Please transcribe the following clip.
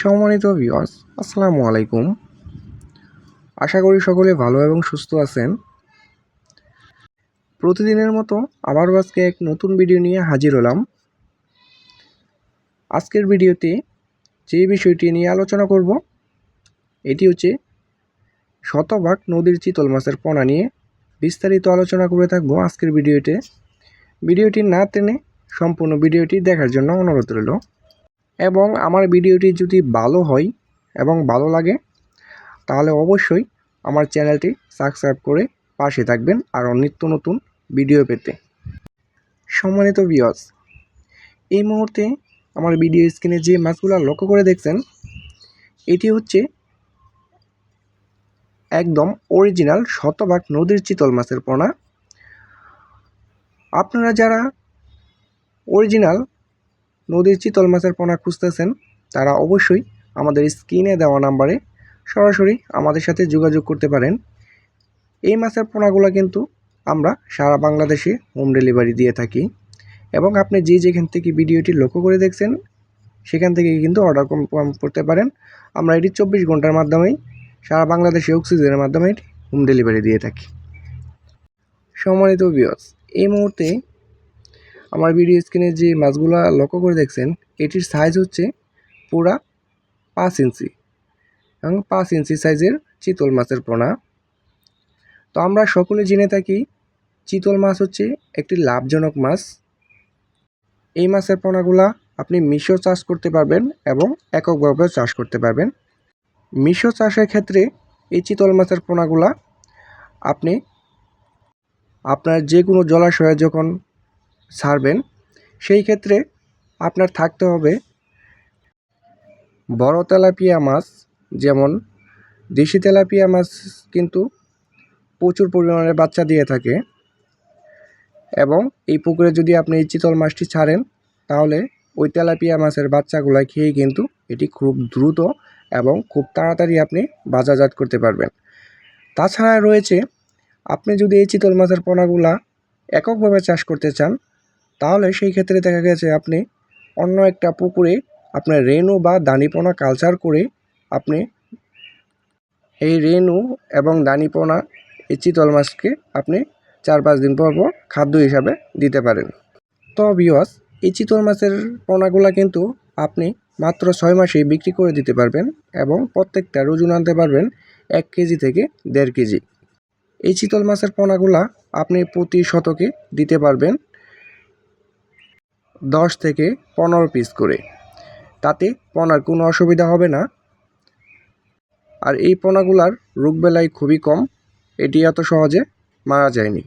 সম্মানিত ভিউয়ার্স আসসালামু আলাইকুম। আশা করি সকলে ভালো এবং সুস্থ আছেন। প্রতিদিনের মতো আবারও আজকে এক নতুন ভিডিও নিয়ে হাজির হলাম। আজকের ভিডিওতে যে বিষয়টি নিয়ে আলোচনা করব, এটি হচ্ছে শতভাগ নদীর চিতল মাছের পোনা নিয়ে বিস্তারিত আলোচনা করে থাকব আজকের ভিডিওতে ভিডিওটি না টেনে সম্পূর্ণ ভিডিওটি দেখার জন্য অনুরোধ রইল। এবং আমার ভিডিওটি যদি ভালো হয় এবং ভালো লাগে, তাহলে অবশ্যই আমার চ্যানেলটি সাবস্ক্রাইব করে পাশে থাকবেন আরও নিত্য নতুন ভিডিও পেতে। সম্মানিত ভিউয়ার্স এই মুহূর্তে আমার ভিডিও স্ক্রিনে যে মাছগুলো লক্ষ্য করে দেখছেন, এটি হচ্ছে একদম অরিজিনাল শতভাগ নদীর চিতল মাছের পোনা। আপনারা যারা অরিজিনাল নদীর চিতল মাছের পোনা খুঁজতেছেন, তারা অবশ্যই আমাদের স্ক্রিনে দেওয়া নাম্বারে সরাসরি আমাদের সাথে যোগাযোগ করতে পারেন। এই মাছের পোনাগুলো কিন্তু আমরা সারা বাংলাদেশে হোম ডেলিভারি দিয়ে থাকি এবং আপনি যে যেখান থেকে ভিডিওটি লক্ষ্য করে দেখছেন, সেখান থেকে কিন্তু অর্ডার কনফার্ম করতে পারেন। আমরা এটি চব্বিশ ঘণ্টার মাধ্যমেই, সারা বাংলাদেশে অক্সিজেনের মাধ্যমে হোম ডেলিভারি দিয়ে থাকি। সম্মানিত বিয়স এই মুহূর্তে আমার ভিডিও স্ক্রিনে যে মাছগুলো লক্ষ্য করে দেখছেন, এটির সাইজ হচ্ছে পুরা পাঁচ ইঞ্চি এবং পাঁচ ইঞ্চি সাইজের চিতল মাছের পোনা। তো আমরা সকলে জেনে থাকি, চিতল মাছ হচ্ছে একটি লাভজনক মাছ। এই মাছের পোনাগুলা আপনি মিশো চাষ করতে পারবেন এবং এককভাবে চাষ করতে পারবেন। মিশো চাষের ক্ষেত্রে এই চিতল মাছের পোনাগুলা আপনি আপনার যে কোনো জলাশয়ে যখন ছাড়বেন সেই ক্ষেত্রে আপনার থাকতে হবে বড় তেলাপিয়া মাছ, যেমন দেশি তেলাপিয়া মাছ কিন্তু প্রচুর পরিমাণে বাচ্চা দিয়ে থাকে এবং এই পুকুরে যদি আপনি এই চিতল মাছটি ছাড়েন, তাহলে ওই তেলাপিয়া মাছের বাচ্চাগুলো খেয়ে কিন্তু এটি খুব দ্রুত এবং খুব তাড়াতাড়ি আপনি বাজারজাত করতে পারবেন। তাছাড়া রয়েছে, আপনি যদি এই চিতল মাছের পোনাগুলা এককভাবে চাষ করতে চান তাহলে সেই ক্ষেত্রে দেখা গেছে আপনি অন্য একটা পুকুরে আপনার রেনু বা দানিপোনা কালচার করে আপনি এই রেনু এবং দানিপোনা, এই চিতল মাছকে আপনি চার পাঁচ দিন পর পর খাদ্য হিসাবে দিতে পারেন। তো বিওয়াস এই চিতল মাছের পোনাগুলা কিন্তু আপনি মাত্র ছয় মাসেই বিক্রি করে দিতে পারবেন এবং প্রত্যেকটা ওজন আনতে পারবেন এক কেজি থেকে দেড় কেজি। এই চিতল মাছের পোনাগুলা আপনি প্রতি শতকে দিতে পারবেন দশ থেকে পনেরো পিস করে। তাতে পোনার কোনো অসুবিধা হবে না। আর এই পোনাগুলার রোগবেলায় খুবই কম। এটি এত সহজে মারা যায়নি।